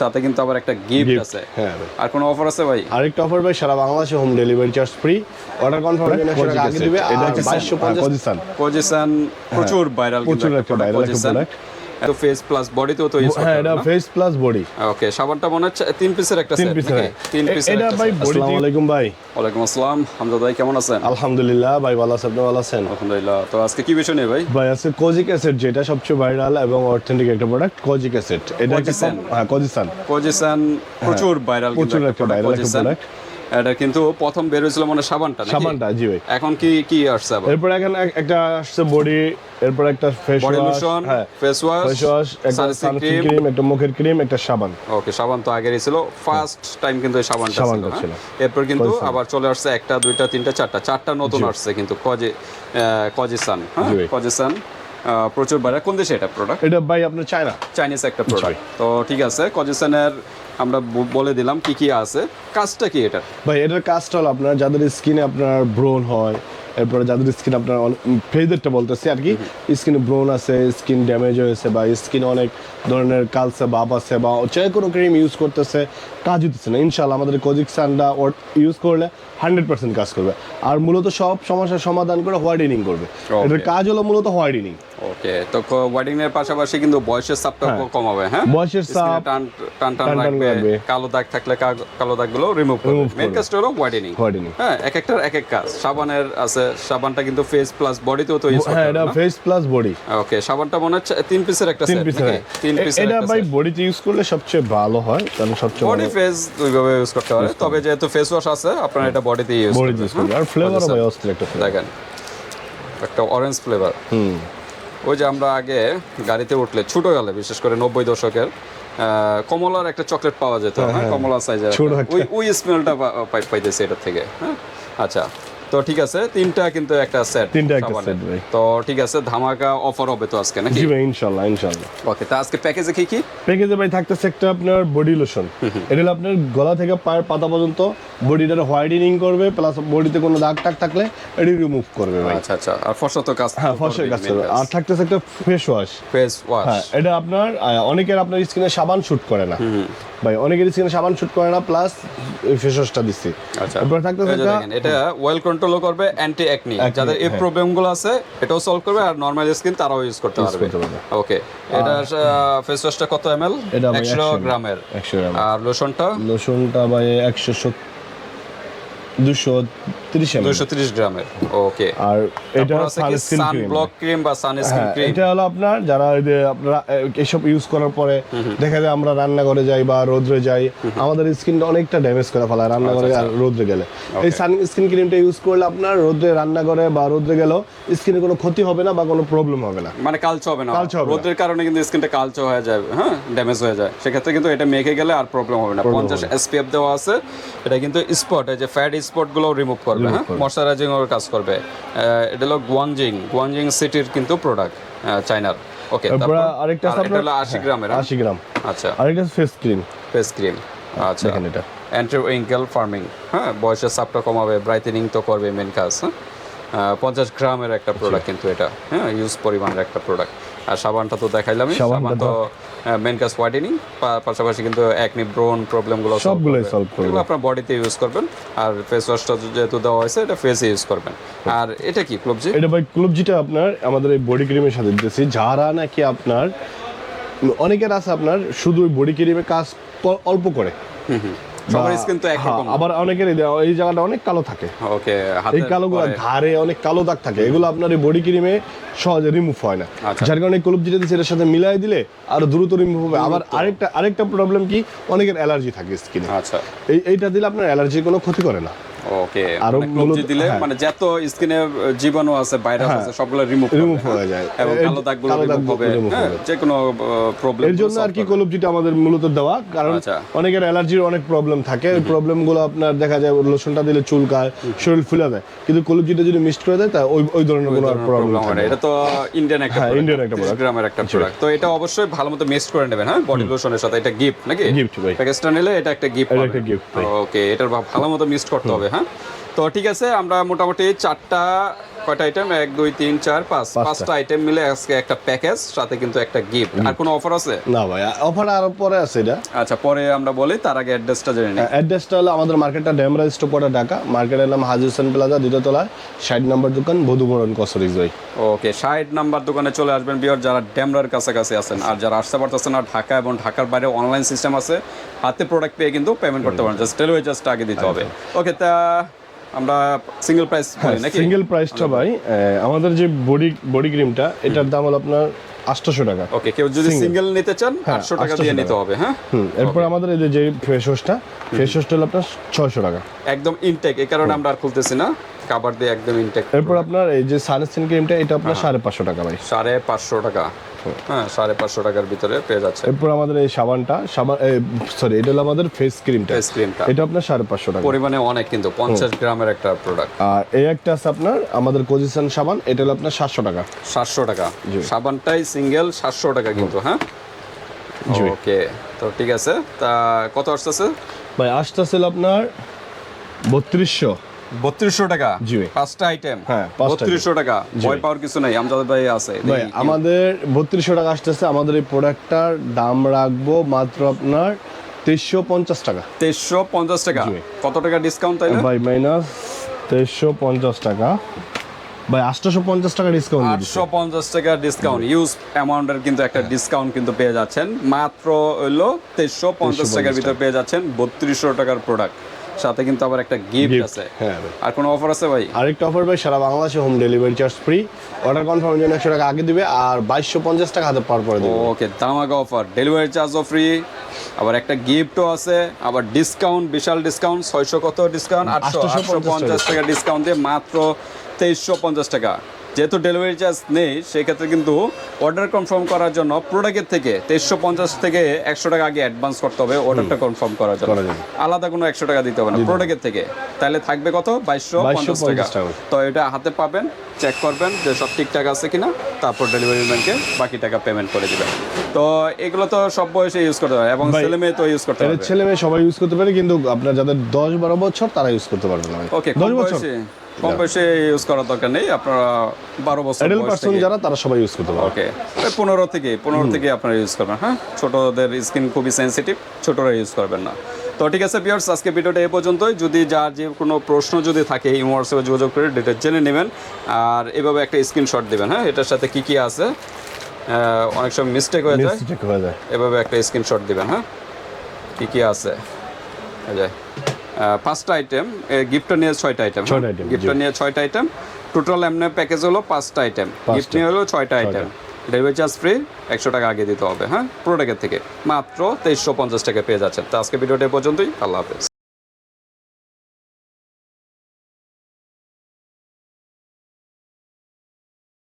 সাথে কিন্তু আবার একটা গিফট আছে। হ্যাঁ আর কোনো অফার আছে ভাই? আরেকটা অফার ভাই সারা বাংলাদেশে home delivery charge free order confirm আগে দিবে। এটা আর হচ্ছে বাইশশো পঞ্চাশ পজিশন প্রচুর ভাইরাল হ্যাঁ। প্রচুর একটা ভাইরাল একটা product। তো ফেস প্লাস বডিতেও তো ইউজ হ্যাঁ এটা ফেস প্লাস বডি ওকে সাবানটা মনে হচ্ছে তিন পিসের একটা তিন পিসের তিন পিসের এটা ভাই বডি আসসালামু আলাইকুম ভাই। ওয়ালাইকুম আসসালাম। হামজা ভাই কেমন আছেন? আলহামদুলিল্লাহ ভাই ভালো আছেন? ভালো আছেন? আলহামদুলিল্লাহ। তো আজকে কি বিষয় নেই ভাই? ভাই আছে কোজিক অ্যাসেট যেটা সবচেয়ে ভাইরাল এবং অথেন্টিক একটা প্রোডাক্ট কোজিক অ্যাসেট এটা একটা হ্যাঁ কোজিসান পজিশন প্রচুর ভাইরাল প্রচুর একটা একটা product। এটা কিন্তু প্রথম বের হয়েছিল মানে সাবানটা নাকি? সাবানটা জি ভাই। এখন কি কি আসছে আবার? এরপর এখন একটা আসছে বডি এরপর একটা ফেস বডি ওয়াশ লোশন হ্যাঁ ফেস ওয়াশ ফেস ওয়াশ একটা সানস্ক্রিন ক্রিম একটা মুখের ক্রিম একটা সাবান। ওকে সাবান তো আগেরই ছিল। ফার্স্ট টাইম কিন্তু এই সাবানটা ছিল সাবানটা হ্যাঁ? ছিল। এরপর কিন্তু আবার চলে আসছে একটা দুইটা তিনটা চারটা। চারটা নতুন আসছে কিন্তু কজে কজিসান হ্যাঁ। কজিসান প্রচুর বাইরে কোন দেশে এটা প্রোডাক্ট এটা ভাই আপনার চায়না চাইনিজ একটা প্রোডাক্ট তো ঠিক আছে কজিসানের আমরা বলে দিলাম কি কি আছে। কাজটা কি এটা? ভাই, এটার কাজটা হলো আপনার, যাদের স্কিনে আপনার ব্রোন হয় এরপরে যাদের স্কিন আপনার ফেজেরটা বলতেছি আর কি স্কিনে ব্রোন আছে স্কিন ড্যামেজ হয়েছে বা স্কিনে অনেক ধরনের কালসে বাপ আছে বা যে কোনো ক্রিম ইউজ করতেছে কাজ হতেছে না। ইনশাল্লাহ আমাদের কোজিক সানটা ইউজ করলে হান্ড্রেড পার্সেন্ট কাজ করবে। আর মূলত সব সমস্যার সমাধান করে হোয়াইটেনিং করবে। এটার কাজ হলো মূলত হোয়াইটেনিং ওকে তো ওয়েডিং এর পাশাপাশি কিন্তু বয়সের চাপটা হ্যাঁ। কমাবে হ্যাঁ? বয়সের চাপ টান টান টান টান টান রাখবে রাখবে। কালো দাগ থাকলে কালো দাগগুলো রিমুভ করবে। মেন কাজটা হলো হোয়াইটেনিং হোয়াইটেনিং হ্যাঁ এক একটার এক এক কাজ। সাবানের আছে সাবানটা কিন্তু ফেস প্লাস বডিতেও তো ইউজ হ্যাঁ এটা ফেস প্লাস বডি ওকে সাবানটা মনে হচ্ছে তিন পিসের একটা তিন পিসের তিন পিসের এটা ভাই বডিতে ইউজ করলে সবচেয়ে ভালো হয় কারণ সবচেয়ে বডি ফেস দুইভাবে ইউজ করতে পারে তবে যেহেতু ফেস ওয়াশ আছে আপনারা এটা বডিতে ইউজ বডি ইউজ করবে আর ফ্লেভারও ভাই অস্থির একটা। দেখেন একটা অরেঞ্জ ফ্লেভার হুম। ওই যে আমরা আগে গাড়িতে উঠলে ছোট গেলে বিশেষ করে নব্বই দশকের কমলার একটা চকলেট পাওয়া যেত হ্যাঁ কমলা সাইজের ছোট একটা। একটা। ওই ওই স্মেলটা পাইতেছে এটার থেকে হ্যাঁ? আচ্ছা। তো ঠিক আছে তিনটা কিন্তু একটা সেট তিনটা একটা set ভাই। তো ঠিক আছে ধামাকা অফার হবে তো আজকে নাকি? জি ভাই ইনশাল্লাহ ইনশাল্লাহ ওকে তা আজকে প্যাকেজে কি কি? প্যাকেজে ভাই থাকতেছে একটা আপনার বডি লোশন এটা হলো আপনার গলা থেকে পায়ের পাতা পর্যন্ত বডিটার হোয়াইটেনিং করবে প্লাস বডিতে কোনো দাগ টাগ থাকলে এটি রিমুভ করবে ভাই। আচ্ছা আচ্ছা আর তো কাজ হ্যাঁ ফসের কাজ আর থাকতেছে একটা ফেস ওয়াশ ফেস ওয়াশ হ্যাঁ এটা আপনার অনেকের আপনার স্কিনে সাবান শুট করে না। ভাই অনেকের স্কিনে সাবান শুট করে না প্লাস ফেস ওয়াশটা দিচ্ছি। আচ্ছা। এরপর থাকতেছে এটা ওয়েল কন্ট্রোলও করবে অ্যান্টি অ্যাকনি যাদের এই প্রবলেমগুলো প্রবলেমগুলো আছে এটাও সলভ করবে আর নর্মাল স্কিন তারাও ইউজ করতে পারবে। ওকে এটা ফেস ওয়াশটা কত এমএল এটা ভাই 100 100 গ্রামের। একশো গ্রাম। আর লোশনটা লোশনটা ভাই একশো দুশো তিরিশ এমএল 230 গ্রামের ওকে আর এটা তারপর আছে কি সানস্ক্রিন সান ব্লক ক্রিম বা সানস্ক্রিন হ্যাঁ, ক্রিম এটা হলো আপনার যারা আপনারা এসব ইউজ করার পরে দেখা যায় আমরা রান্নাঘরে যাই বা রোদ্রে যাই আমাদের স্কিনটা অনেকটা ড্যামেজ করে ফেলায় রান্নাঘরে আর রোদ্রে গেলে। এই সান ক্রিমটা ইউজ করলে আপনার রোদ্রে রান্নাঘরে বা রোদ্রে গেলেও স্কিনে কোনো ক্ষতি হবে না বা কোনো প্রবলেম হবে না। মানে কালচে হবে না। কালচে হবে না। রোদের কারণে কিন্তু স্কিনটা কালচে হয়ে যায় হ্যাঁ ড্যামেজ হয়ে যায়। সেক্ষেত্রে কিন্তু এটা মেখে গেলে আর প্রবলেম হবে না। পঞ্চাশ এসপিএফ দেওয়া আছে এটা কিন্তু স্পট এই যে ফ্যাট স্পটগুলো রিমুভ করবে হ্যাঁ? ময়শ্চারাইজিং এর কাজ করবে। এটা হলো গুয়াংজিং গুয়াংজিং সিটির কিন্তু প্রোডাক্ট ওকে তারপরে আরেকটা আছে এটা আপনার হলো আশি গ্রামের হ্যাঁ? আশি গ্রাম। আচ্ছা। আরেকটা ফেস ক্রিম ফেস ক্রিম আচ্ছা। দেখেন এটা। অ্যান্টি উইঙ্কেল ফার্মিং হ্যাঁ? বয়সের চাপটা কমাবে ব্রাইটেনিং তো করবে মেন কাজ হ্যাঁ? পঞ্চাশ গ্রামের একটা প্রোডাক্ট কিন্তু এটা হ্যাঁ? ইউজ পরিমাণের একটা প্রোডাক্ট আর সাবানটা তো দেখাইলামই। সাবানটা সাবান তো মেন কাজ হোয়াইটেনিং পাশাপাশি কিন্তু একনি ব্রোন প্রবলেমগুলো সবগুলোই solve করবে। আপনার বডিতে ইউজ করবেন। আর ফেস ওয়াশটা যেহেতু দেওয়া হয়েছে এটা ফেসে ইউজ করবেন। আর এটা কি ক্লবজি এটা ভাই ক্লুবজিটা আপনার আমাদের এই বডি ক্রিমের সাথে দিতেছি। যারা নাকি আপনার অনেকের আছে আপনার শুধু বডি ক্রিমে কাজ অল্প করে। সবার স্কিন তো হ্যাঁ, একরকম আবার অনেকের এই জায়গাটা অনেক কালো থাকে। ওকে এই কালোগুলো ধারে অনেক কালো দাগ থাকে। এগুলো আপনার এই বডি ক্রিমে সহজে রিমুভ হয় না। আচ্ছা। যার কারণে কলুপ যেটা দিচ্ছে এটার সাথে মিলাই দিলে আরও দ্রুত রিমুভ হবে। আবার আরেকটা আরেকটা প্রবলেম কি? অনেকের অ্যালার্জি থাকে স্কিনে আচ্ছা। এই এইটা দিলে আপনার অ্যালার্জির কোনো ক্ষতি করে না। ওকে আরও মানে দিলে হ্যাঁ। মানে যত স্কিনে জীবাণু আছে ভাইরাস আছে সবগুলো রিমুভ রিমুভ হয়ে যায়। এবং কালো দাগগুলো রিমুভ হবে। হ্যাঁ। যে কোনো প্রবলেম এর জন্য আর কি আমাদের মূলত দেওয়া কারণ আচ্ছা। অনেকের অ্যালার্জির অনেক প্রবলেম থাকে। ওই প্রবলেমগুলো আপনার দেখা যায় লোশনটা দিলে চুলকায় শরীর ফুলে যায়। কিন্তু যদি মিক্সড করে দেয় তা ওই ওই ধরনের কোনো আর প্রবলেম হয় না। এটা তো ইন্ডিয়ান একটা হ্যাঁ, Indian একটা 30 product। গ্রামের একটা প্রোডাক্ট তো এটা অবশ্যই ভালো মতো মিক্স করে নেবেন হ্যাঁ? বডি লোশনের সাথে। এটা গিফট নাকি? Gift ভাই। প্যাকেজটা নিলে এটা একটা গিফট এটা ওকে এটার ভা- ভালো মতো করতে হবে হ্যাঁ? তো ঠিক আছে আমরা মোটামুটি চারটা কয়টা আইটেম এক দুই তিন চার পাঁচ। পাঁচটা। আইটেম মিলে আজকে একটা প্যাকেজ সাথে কিন্তু একটা গিফট আর কোনো অফার আছে? না ভাই অফার আরও পরে আছে এটা। আচ্ছা পরে আমরা বলি তার আগে অ্যাড্রেসটা জেনে নিই। অ্যাড্রেসটা হলো আমাদের মার্কেটটা ড্যামরা স্টোপটা ঢাকা। মার্কেটের নাম হাজি হোসেন প্লাজা দ্বিতীয় তলায় ষাট নম্বর দোকান বধুমরণ কসরিজ ভাই। ওকে ষাট নাম্বার দোকানে চলে আসবেন বিয়ার যারা ড্যামরার কাছাকাছি আছেন। আর যারা আসতে পারতেছেন না ঢাকা এবং ঢাকার বাইরে অনলাইন সিস্টেম আছে হাতে প্রোডাক্ট পেয়ে কিন্তু পেমেন্ট করতে পারেন। জাস্ট ডেলিভারি চার্জটা আগে দিতে হবে। ওকে তা আমরা সিঙ্গেল প্রাইস বলি নাকি? সিঙ্গেল প্রাইসটা ভাই আমাদের যে বডি বডি ক্রিমটা এটার দাম হলো আপনার আটশোশো টাকা। ওকে কেউ যদি সিঙ্গেল নিতে চান হ্যাঁ, আটশো টাকা দিয়ে নিতে হবে হ্যাঁ? এরপর আমাদের এই যে ফেস ওয়াশটা ফেস ওয়াশটা হলো আপনার ছয়শো টাকা। একদম ইনটেক এই কারণে আমরা আর খুলতেছি না কাবার দিয়ে একদম ইনটেক এরপর আপনার এই যে সানস্ক্রিন ক্রিমটা এটা হ্যাঁ। আপনার সাড়ে পাঁচশো টাকা ভাই। সাড়ে পাঁচশো টাকা। হ্যাঁ সাড়ে পাঁচশো টাকার ভিতরে পেয়ে যাচ্ছে। এরপর আমাদের এই সাবানটা সাবান সরি এটা হলো আমাদের ফেস ক্রিমটা ফেস ক্রিমটা এটা আপনার সাড়ে পাঁচশো টাকা। পরিমাণে অনেক কিন্তু পঞ্চাশ গ্রামের একটা প্রোডাক্ট আর এই একটা আছে আপনার আমাদের পজিশন সাবান এটা হলো আপনার সাতশো টাকা। সাতশো টাকা। সাবানটাই সিঙ্গেল সাতশো টাকা কিন্তু হ্যাঁ? ওকে তো ঠিক আছে। তা কত আসতেছে? ভাই আসতেছিল আপনার বত্রিশশো। বত্রিশশো টাকা। জি পাঁচটা আইটেম হ্যাঁ, পাঁচটা বত্রিশশো টাকা। ভয় পাওয়ার কিছু নাই আমজাদ ভাই আছে। ভাই আমাদের বত্রিশশো টাকা আসতেছে আমাদের এই প্রোডাক্টটার দাম রাখব মাত্র আপনার তেইশশো পঞ্চাশ টাকা। তেইশশো পঞ্চাশ টাকা? জি কত টাকা ডিসকাউন্ট তাইলে? ভাই মাইনাস তেইশশো পঞ্চাশ টাকা। ভাই আটশোশো পঞ্চাশ টাকা ডিসকাউন্ট আটশো পঞ্চাশ টাকা ডিসকাউন্ট ইউজ অ্যামাউন্টের কিন্তু একটা ডিসকাউন্ট কিন্তু পেয়ে যাচ্ছেন। মাত্র হইল তেইশশো পঞ্চাশ টাকার ভিতরে পেয়ে যাচ্ছেন বত্রিশশো টাকার প্রোডাক্ট সাথে কিন্তু আবার একটা গিফট আছে। হ্যাঁ আর কোনো অফার আছে ভাই? আরেকটা অফার ভাই সারা বাংলাদেশে home delivery charge free order কনফার্মের জন্য একশো টাকা আগে দিবে আর বাইশশো পঞ্চাশ টাকা হাতে পার করে দেবে। ওকে দামাগা অফার ডেলিভারি চার্জও ফ্রি আবার একটা গিফটও আছে। আবার ডিসকাউন্ট বিশাল ডিসকাউন্ট ছয়শো কত ডিসকাউন্ট আটশো 850 আটশো পঞ্চাশ টাকা। ডিসকাউন্ট দিয়ে মাত্র তেইশশো পঞ্চাশ টাকা। যেহেতু ডেলিভারি চার্জ নেই সেক্ষেত্রে কিন্তু অর্ডার কনফার্ম করার জন্য প্রোডাক্টের থেকে তেইশশো পঞ্চাশ থেকে একশো টাকা আগে অ্যাডভান্স করতে হবে অর্ডারটা কনফার্ম করার জন্য। আলাদা কোনো একশো টাকা দিতে হবে না প্রোডাক্টের থেকে। তাহলে থাকবে কত? বাইশশো পঞ্চাশ টাকা। তো এটা হাতে পাবেন চেক করবেন যে সব ঠিকঠাক আছে কিনা তারপর ডেলিভারি ম্যানকে বাকি টাকা পেমেন্ট করে দেবেন। তো এগুলো তো সব বয়সে ইউজ করতে হবে এবং ছেলে মেয়ে তো ইউজ করতে হবে। ছেলে মেয়ে সবাই ইউজ করতে পারে কিন্তু আপনার যাদের দশ বারো বছর তারা ইউজ করতে পারবে না ওকে দশ বছর? কম বয়সে ইউজ করার দরকার নেই আপনারা বারো বছর অ্যাডাল্ট পার্সন যারা তারা সবাই ইউজ করতে পারবে। ওকে পনেরো থেকে পনেরো থেকে আপনারা ইউজ করবেন হ্যাঁ? ছোটদের স্কিন খুবই সেনসিটিভ ছোটরা ইউজ করবেন না। তো ঠিক আছে বিয়ার্স আজকে ভিডিওটা এই পর্যন্তই। যদি যার যে কোনো প্রশ্ন যদি থাকে এই হোয়াটসঅ্যাপে যোগাযোগ করে ডিটেল জেনে নেবেন। আর এভাবে একটা স্ক্রিনশট দিবেন হ্যাঁ? এটার সাথে কি কি আছে? অনেক সময় মিস্টেক হয়ে যায়। যায়। এভাবে একটা স্ক্রিনশট দিবেন হ্যাঁ? কি কি আছে? এই যে আহ, পাঁচটা আইটেম গিফট নিয়ে ছয়টা আইটেম ছয়টা আইটেম গিফটটা নিয়ে ছয়টা আইটেম টোটাল এমনি প্যাকেজ হলো পাঁচটা আইটেম গিফট নিয়ে হলো ছয়টা আইটেম ডেলিভারি চার্জ ফ্রি একশো টাকা আগে দিতে হবে হ্যাঁ? প্রোডাক্টের থেকে। মাত্র তেইশশো পঞ্চাশ টাকা পেয়ে যাচ্ছেন। তো আজকে ভিডিওটা পর্যন্তই। আল্লাহ হাফেজ।